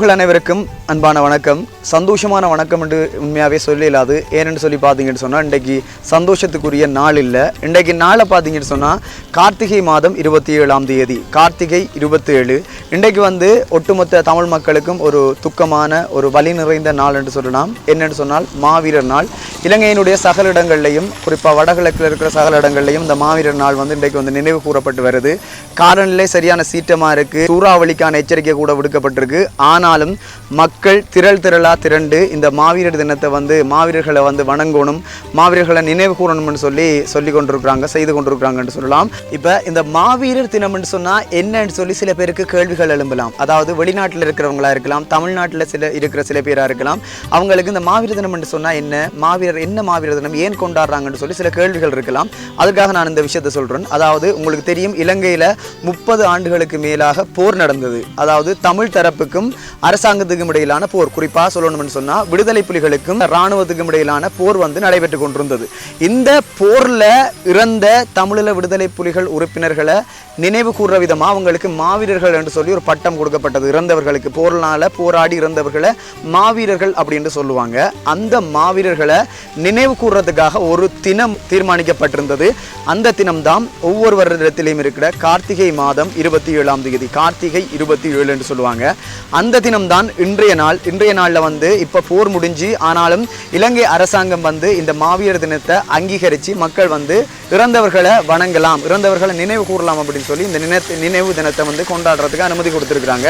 உறவுகள் அனைவருக்கும் அன்பான வணக்கம். சந்தோஷமான வணக்கம் என்று உண்மையாகவே சொல்லலாது ஏன்னு சொல்லி பார்த்தீங்கன்னு சொன்னால் இன்றைக்கு சந்தோஷத்துக்குரிய நாள் இல்லை. இன்றைக்கு நாளை பார்த்தீங்கன்னு சொன்னால் கார்த்திகை மாதம் இருபத்தி ஏழாம் தேதி. கார்த்திகை இருபத்தி ஏழு இன்றைக்கு வந்து ஒட்டுமொத்த தமிழ் மக்களுக்கும் ஒரு துக்கமான ஒரு வலி நிறைந்த நாள் என்று சொல்லலாம். என்னென்னு சொன்னால் மாவீரர் நாள். இலங்கையினுடைய சகல இடங்கள்லையும் குறிப்பாக வடகிழக்கில் இருக்கிற சகல இடங்கள்லையும் இந்த மாவீரர் நாள் வந்து இன்றைக்கு வந்து நினைவு கூறப்பட்டு வருது. காலநிலை சரியான சீற்றமாக இருக்குது சூறாவளிக்கான எச்சரிக்கை கூட விடுக்கப்பட்டிருக்கு. ஆனால் ஆனாலும் மக்கள் திரள் திரளாக திரண்டு இந்த மாவீரர் தினத்தை வந்து மாவீரர்களை வந்து வணங்கணும் மாவீரர்களை நினைவு கூறணும்னு சொல்லி சொல்லி கொண்டிருக்கிறாங்க செய்து கொண்டிருக்கிறாங்கன்னு சொல்லலாம். இப்போ இந்த மாவீரர் தினம்னு சொன்னால் என்னன்னு சொல்லி சில பேருக்கு கேள்விகள் எழும்பலாம். அதாவது வெளிநாட்டில் இருக்கிறவங்களா இருக்கலாம் தமிழ்நாட்டில் சில இருக்கிற சில பேராக இருக்கலாம். அவங்களுக்கு இந்த மாவீரர் தினம்னு சொன்னால் என்ன மாவீரர் என்ன மாவீரர் தினம் ஏன் கொண்டாடுறாங்கன்னு சொல்லி சில கேள்விகள் இருக்கலாம். அதுக்காக நான் இந்த விஷயத்தை சொல்கிறேன் அதாவது உங்களுக்கு தெரியும் இலங்கையில் முப்பது ஆண்டுகளுக்கு மேலாக போர் நடந்தது. அதாவது தமிழ் தரப்புக்கும் அரசாங்கத்துக்கும் இடையிலான போர். குறிப்பாக சொல்லணும்னு சொன்னால் விடுதலை புலிகளுக்கும் இராணுவத்துக்கும் இடையிலான போர் வந்து நடைபெற்று கொண்டிருந்தது. இந்த போரில் இறந்த தமிழீழ விடுதலை புலிகள் உறுப்பினர்களை நினைவு கூறுற விதமாக அவங்களுக்கு மாவீரர்கள் என்று சொல்லி ஒரு பட்டம் கொடுக்கப்பட்டது. இறந்தவர்களுக்கு போர்னால போராடி இறந்தவர்களை மாவீரர்கள் அப்படின்னு சொல்லுவாங்க. அந்த மாவீரர்களை நினைவு கூறுறதுக்காக ஒரு தினம் தீர்மானிக்கப்பட்டிருந்தது. அந்த தினம்தான் ஒவ்வொரு வருடத்திலையும் இருக்கிற கார்த்திகை மாதம் இருபத்தி ஏழாம் தேதி கார்த்திகை இருபத்தி ஏழு என்று சொல்லுவாங்க. அந்த தினம்தான் இன்றைய நாள். இன்றைய நாளில் வந்து இப்போ போர் முடிஞ்சு ஆனாலும் இலங்கை அரசாங்கம் வந்து இந்த மாவீரர் தினத்தை அங்கீகரித்து மக்கள் வந்து இறந்தவர்களை வணங்கலாம் இறந்தவர்களை நினைவு கூறலாம் அப்படின்னு சொல்லி இந்த நினை நினைவு தினத்தை வந்து கொண்டாடுறதுக்கு அனுமதி கொடுத்துருக்குறாங்க.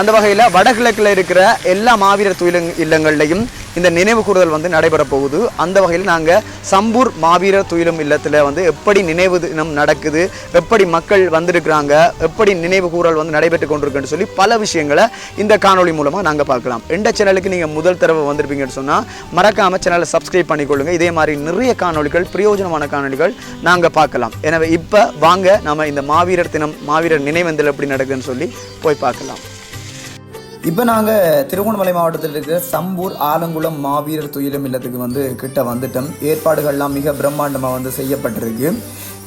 அந்த வகையில் வடகிழக்கில் இருக்கிற எல்லா மாவீரர் தொழில் இல்லங்கள்லையும் இந்த நினைவு கூறுதல் வந்து நடைபெற போகுது. அந்த வகையில் நாங்கள் சம்பூர் மாவீரர் துயிலும் இல்லத்தில் வந்து எப்படி நினைவு தினம் நடக்குது எப்படி மக்கள் வந்திருக்கிறாங்க எப்படி நினைவு கூறல் வந்து நடைபெற்று கொண்டிருக்குன்னு சொல்லி பல விஷயங்களை இந்த காணொளி மூலமாக நாங்கள் பார்க்கலாம். எந்த சேனலுக்கு நீங்கள் முதல் தடவை வந்திருப்பீங்கன்னு சொன்னால் மறக்காமல் சேனலை சப்ஸ்கிரைப் பண்ணிக்கொள்ளுங்கள் இதே மாதிரி நிறைய காணொளிகள் பிரயோஜனமான காணொளிகள் நாங்கள் பார்க்கலாம். எனவே இப்போ வாங்க நம்ம இந்த மாவீரர் தினம் மாவீரர் நினைவந்தல் எப்படி நடக்குதுன்னு சொல்லி போய் பார்க்கலாம். இப்போ நாங்கள் திருகோணமலை மாவட்டத்தில் இருக்கிற சம்பூர் ஆலங்குளம் மாவீரர் துயிலும் இல்லத்துக்கு வந்து கிட்ட வந்துட்டோம். ஏற்பாடுகள்லாம் மிக பிரம்மாண்டமாக வந்து செய்யப்பட்டிருக்கு.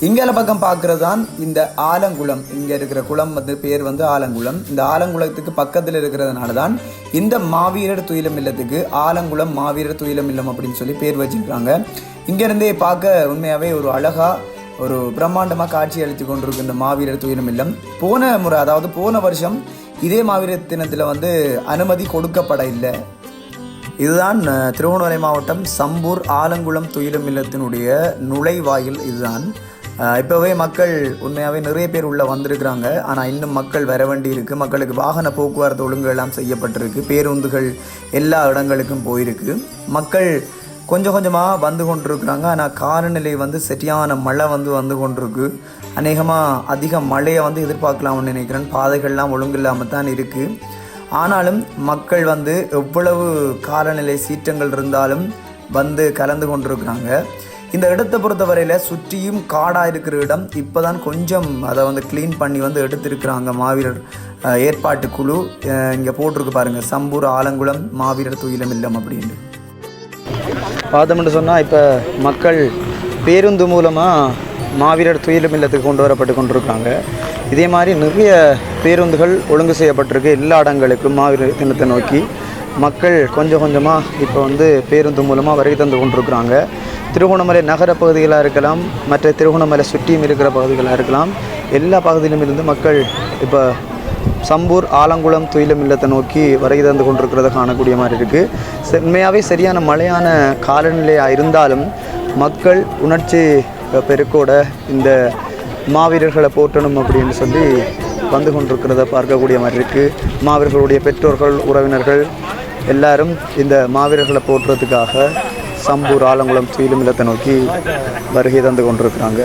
இங்கால பக்கம் பார்க்குறது தான் இந்த ஆலங்குளம். இங்கே இருக்கிற குளம் வந்து பேர் வந்து ஆலங்குளம். இந்த ஆலங்குளத்துக்கு பக்கத்தில் இருக்கிறதுனால தான் இந்த மாவீரர் துயிலும் இல்லத்துக்கு ஆலங்குளம் மாவீரர் துயிலும் இல்லம் அப்படின்னு சொல்லி பேர் வச்சிருக்காங்க. இங்கேருந்தே பார்க்க உண்மையாகவே ஒரு அழகாக ஒரு பிரம்மாண்டமாக காட்சி அளித்து கொண்டிருக்கு இந்த மாவீரர் துயிலும் இல்லம். போன முறை அதாவது போன வருஷம் இதே மாவீரர் தினத்தில் வந்து அனுமதி கொடுக்கப்பட இல்லை. இதுதான் திருவண்ணாமலை மாவட்டம் சம்பூர் ஆலங்குளம் துயிலும் இல்லத்தினுடைய நுழைவாயில் இதுதான். இப்போவே மக்கள் உண்மையாகவே நிறைய பேர் உள்ளே வந்திருக்கிறாங்க. ஆனால் இன்னும் மக்கள் வர வேண்டி இருக்குது மக்களுக்கு வாகன போக்குவரத்து ஒழுங்கு எல்லாம் செய்யப்பட்டிருக்கு. பேருந்துகள் எல்லா இடங்களுக்கும் போயிருக்கு. மக்கள் கொஞ்சம் கொஞ்சமாக வந்து கொண்டிருக்கிறாங்க. ஆனால் காலநிலை வந்து சரியான மழை வந்து வந்து கொண்டிருக்கு. அநேகமாக அதிக மழையை வந்து எதிர்பார்க்கலாம்னு நினைக்கிறேன். பாதைகள்லாம் ஒழுங்கு இல்லாமல் தான் இருக்குது ஆனாலும் மக்கள் வந்து எவ்வளவு காலநிலை சீற்றங்கள் இருந்தாலும் வந்து கலந்து கொண்டிருக்கிறாங்க. இந்த இடத்தை பொறுத்தவரையில் சுற்றியும் காடாக இருக்கிற இடம். இப்போ தான் கொஞ்சம் அதை வந்து க்ளீன் பண்ணி வந்து எடுத்திருக்கிறாங்க மாவீரர் ஏற்பாட்டு குழு. இங்கே போட்டிருக்கு பாருங்கள் சம்பூர் ஆலங்குளம் மாவீரர் துயிலம் இல்லம் அப்படின்ட்டு. பார்த்தோம்னு சொன்னால் இப்போ மக்கள் பேருந்து மூலமாக மாவீரர் துயிலும் இல்லத்துக்கு கொண்டு வரப்பட்டு கொண்டிருக்காங்க. இதே மாதிரி நிறைய பேருந்துகள் ஒழுங்கு செய்யப்பட்டிருக்கு எல்லா இடங்களுக்கும் மாவீரர் தினத்தை நோக்கி. மக்கள் கொஞ்சம் கொஞ்சமாக இப்போ வந்து பேருந்து மூலமாக வருகை தந்து கொண்டிருக்கிறாங்க. திருகோணமலை நகர பகுதிகளாக இருக்கலாம் மற்ற திருகோணமலை சுற்றியும் இருக்கிற பகுதிகளாக இருக்கலாம் எல்லா பகுதியிலும் இருந்து மக்கள் இப்போ சம்பூர் ஆலங்குளம் துயிலம் இல்லத்தை நோக்கி வருகை தந்து கொண்டிருக்கிறத காணக்கூடிய மாதிரி இருக்குது உண்மையாகவே சரியான மழையான காலநிலையாக இருந்தாலும் மக்கள் உணர்ச்சி பெருக்கோட இந்த மாவீரர்களை போற்றணும் அப்படின்னு சொல்லி வந்து கொண்டிருக்கிறத பார்க்கக்கூடிய மாதிரி இருக்குது மாவீரர்களுடைய பெற்றோர்கள் உறவினர்கள் எல்லாரும் இந்த மாவீரர்களை போற்றுறதுக்காக சம்பூர் ஆலங்குளம் துயிலும் இல்லத்தை நோக்கி வருகை தந்து கொண்டிருக்கிறாங்க.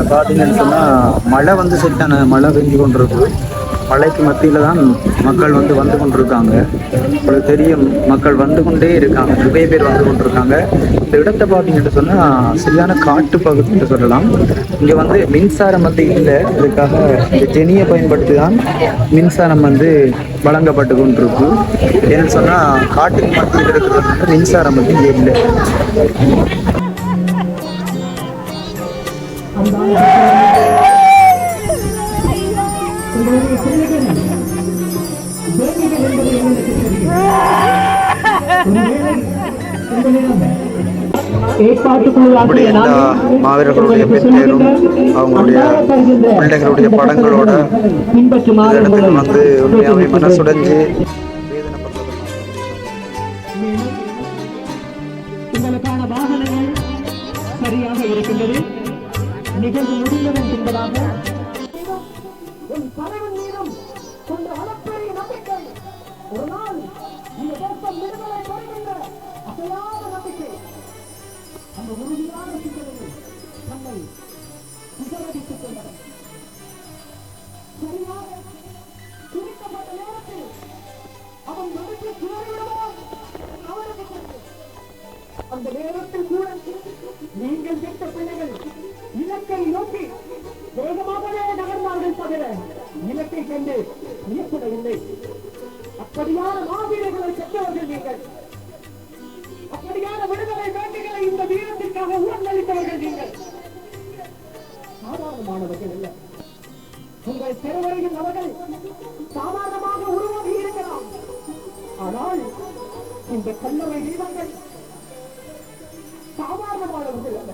பார்த்தீங்கன்னு சொன்னால் மழை வந்து செட்டான மழை பெஞ்சு கொண்டிருக்கு. மழைக்கு மத்தியில் தான் மக்கள் வந்து வந்து கொண்டிருக்காங்க. உங்களுக்கு தெரியும் மக்கள் வந்து கொண்டே இருக்காங்க. நிறைய பேர் வந்து கொண்டிருக்காங்க. இந்த இடத்தை பார்த்தீங்கன்னு சொன்னால் சரியான காட்டு பகுதின்னு சொல்லலாம். இங்கே வந்து மின்சாரம் வந்து இல்லை. இதுக்காக இந்த ஜெனியை பயன்படுத்தி தான் மின்சாரம் வந்து வழங்கப்பட்டு கொண்டிருக்கு. ஏன்னு சொன்னால் காட்டுக்கு மத்தியில் இருக்கிறது மின்சாரம் வந்து இங்கே இல்லை. இப்படி எல்லா மாவீரர்களுடைய பெற்றோரும் அவங்களுடைய பிள்ளைகளுடைய படங்களோட இடத்துக்கு வந்து உண்மையாவே மனசுடைஞ்சு 부산을 대표권이다. இந்த கல்லறை தெய்வங்கள் சாதாரணமானவர்கள் அல்ல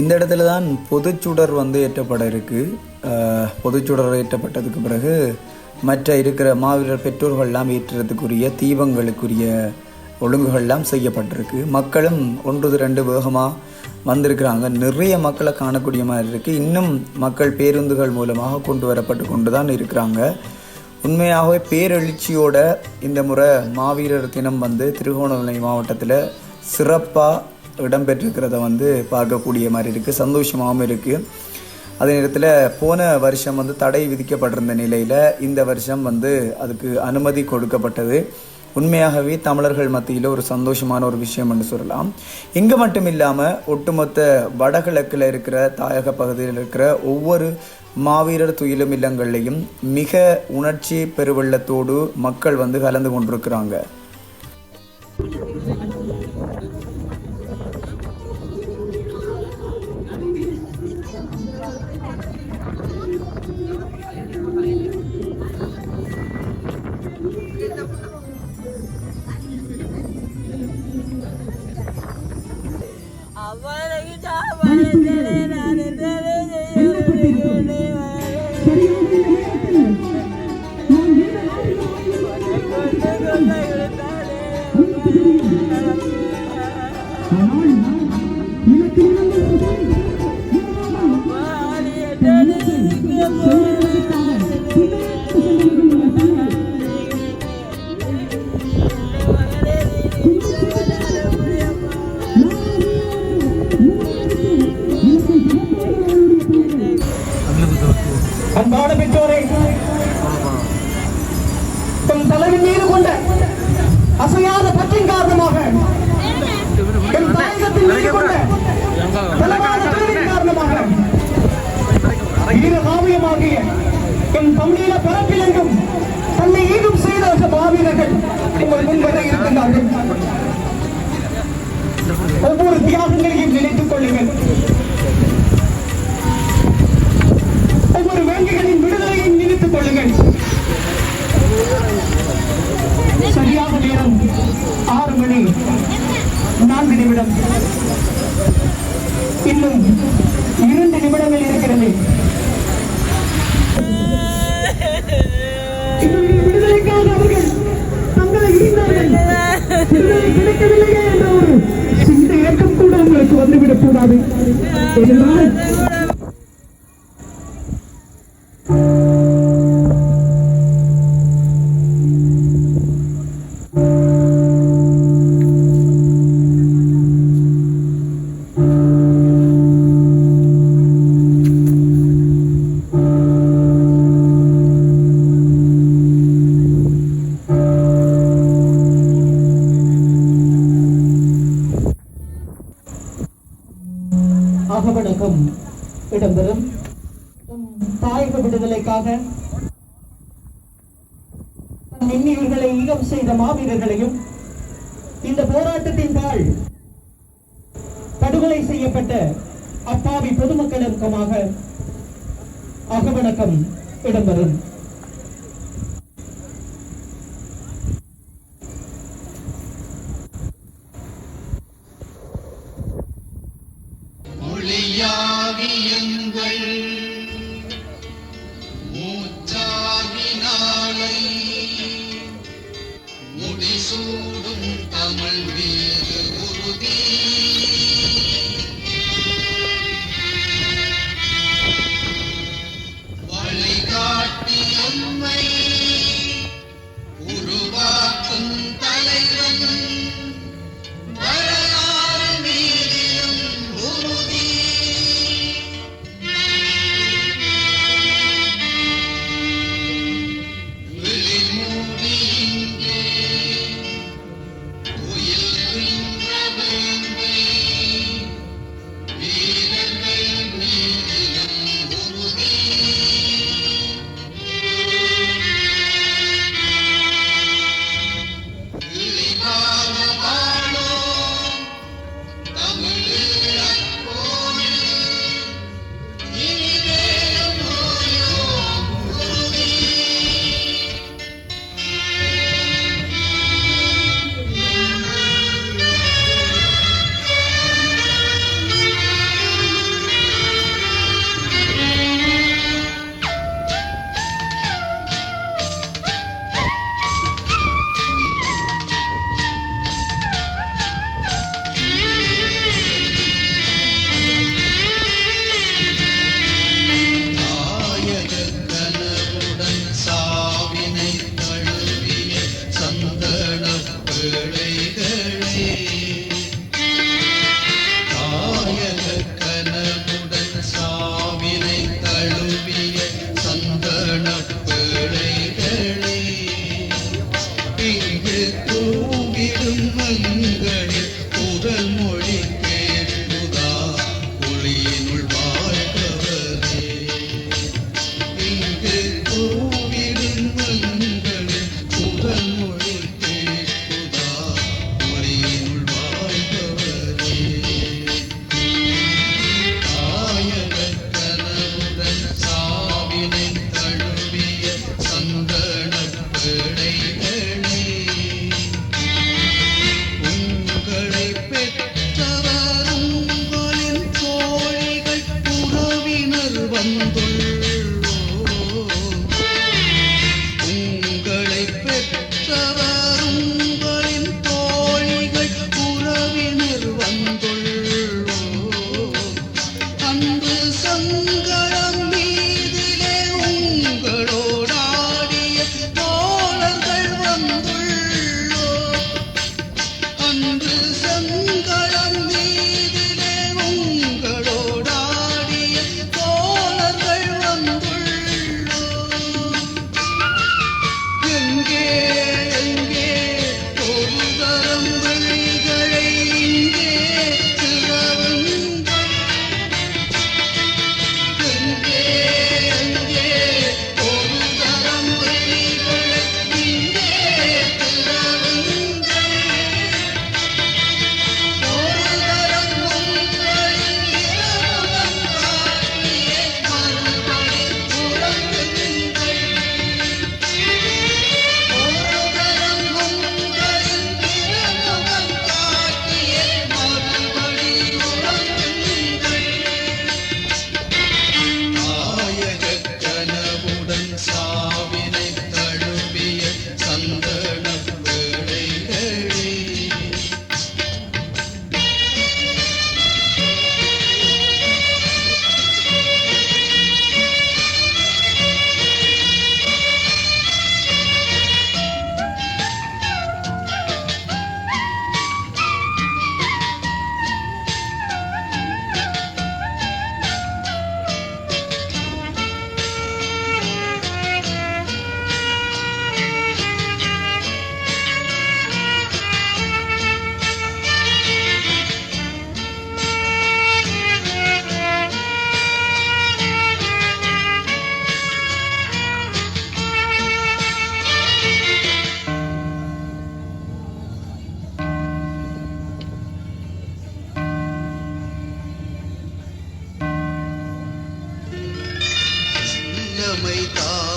இந்த இடத்துல தான் பொதுச்சுடர் வந்து ஏற்றப்பட இருக்கு. பொதுச்சுடர் ஏற்றப்பட்டதுக்கு பிறகு மற்ற இருக்கிற மாவீரர் பெற்றோர்கள்லாம் ஏற்றுறதுக்குரிய தீபங்களுக்குரிய ஒழுங்குகள்லாம் செய்யப்பட்டிருக்கு. மக்களும் ஒன்று ரெண்டு வேகமாக வந்திருக்கிறாங்க. நிறைய மக்களை காணக்கூடிய மாதிரி இருக்குது இன்னும் மக்கள் பேருந்துகள் மூலமாக கொண்டு வரப்பட்டு கொண்டு தான் இருக்கிறாங்க. உண்மையாகவே பேரெழுச்சியோட இந்த முறை மாவீரர் தினம் வந்து திருகோணமலை மாவட்டத்தில் சிறப்பாக இடம்பெற்றிருக்கிறத வந்து பார்க்கக்கூடிய மாதிரி இருக்குது சந்தோஷமாகவும் இருக்குது அதே நேரத்தில் போன வருஷம் வந்து தடை விதிக்கப்பட்டிருந்த நிலையில் இந்த வருஷம் வந்து அதுக்கு அனுமதி கொடுக்கப்பட்டது. உண்மையாகவே தமிழர்கள் மத்தியில் ஒரு சந்தோஷமான ஒரு விஷயம் என்று சொல்லலாம். இங்கே மட்டும் இல்லாமல் ஒட்டுமொத்த வடகிழக்கில் இருக்கிற தாயக பகுதியில் இருக்கிற ஒவ்வொரு மாவீரர் துயிலும் இல்லங்கள்லையும் மிக உணர்ச்சி பெருவெள்ளத்தோடு மக்கள் வந்து கலந்து கொண்டிருக்கிறாங்க. One. அன்பான நேரம் ஆறு மணி நான்கு நிமிடம் இன்னும் இரண்டு நிமிடங்கள் இருக்கிறது எங்களுடைய விடுதலைக்காக அவர்கள் தங்களை ஈந்தார்கள் விடுதலை கிடைக்கவில்லையே என்ற ஒரு சிந்த இயக்கம் கூட உங்களுக்கு வந்துவிடக் கூடாது വരും 每到。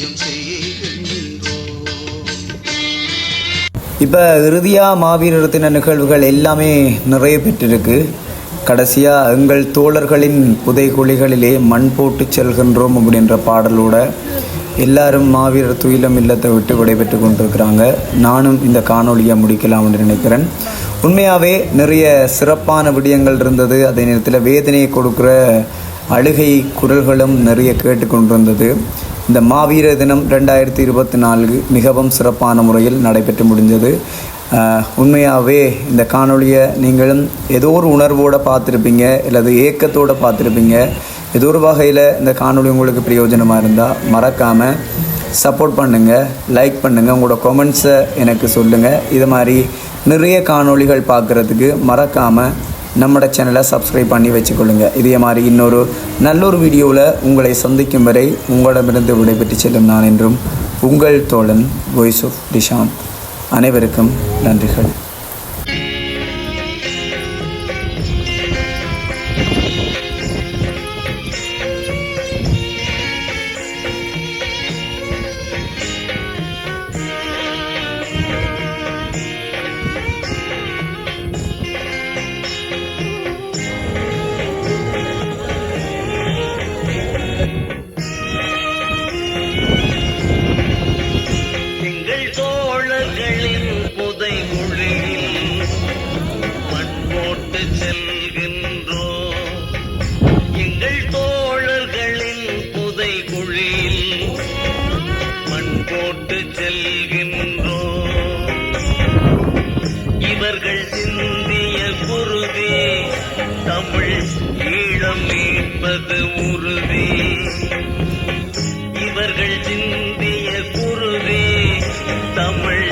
சத்தியம் செய்கின்றோம். இப்போ இறுதியாக மாவீரர் தின நிகழ்வுகள் எல்லாமே நிறைய பெற்றிருக்கு. கடைசியாக எங்கள் தோழர்களின் புதைகுழிகளிலே மண் போட்டு செல்கின்றோம் அப்படின்ற பாடலோட எல்லாரும் மாவீரர் துயிலம் இல்லத்தை விட்டு விடைபெற்று கொண்டிருக்கிறாங்க. நானும் இந்த காணொலியை முடிக்கலாம் என்று நினைக்கிறேன். உண்மையாகவே நிறைய சிறப்பான விடயங்கள் இருந்தது. அதே நேரத்தில் வேதனையை கொடுக்குற அழுகை குரல்களும் நிறைய கேட்டுக்கொண்டிருந்தது இந்த மாவீர தினம் ரெண்டாயிரத்தி இருபத்தி நான்கு மிகவும் சிறப்பான முறையில் நடைபெற்று முடிஞ்சது உண்மையாகவே இந்த காணொளியை நீங்களும் ஏதோ ஒரு உணர்வோடு பார்த்துருப்பீங்க அல்லது ஏக்கத்தோடு பார்த்துருப்பீங்க. ஏதோ ஒரு வகையில் இந்த காணொளி உங்களுக்கு பிரயோஜனமாக இருந்தால் மறக்காமல் சப்போர்ட் பண்ணுங்கள் லைக் பண்ணுங்கள் உங்களோட கமெண்ட்ஸை எனக்கு சொல்லுங்கள் இது மாதிரி நிறைய காணொளிகள் பார்க்குறதுக்கு மறக்காமல் நம்மட சேனலை சப்ஸ்கிரைப் பண்ணி வச்சுக்கொள்ளுங்க. இதே மாதிரி இன்னொரு நல்ல ஒரு வீடியோவில் உங்களை சந்திக்கும் வரை உங்களிடமிருந்து விடைபெற்று செல்லும் நான் என்றும் உங்கள் தோழன் வாய்ஸ் ஆஃப் டிஷாந்த் அனைவருக்கும் நன்றிகள். சிந்திய குருதி தமிழ் ஈழம் மீட்பது உறுதி இவர்கள் சிந்திய குருதி தமிழ்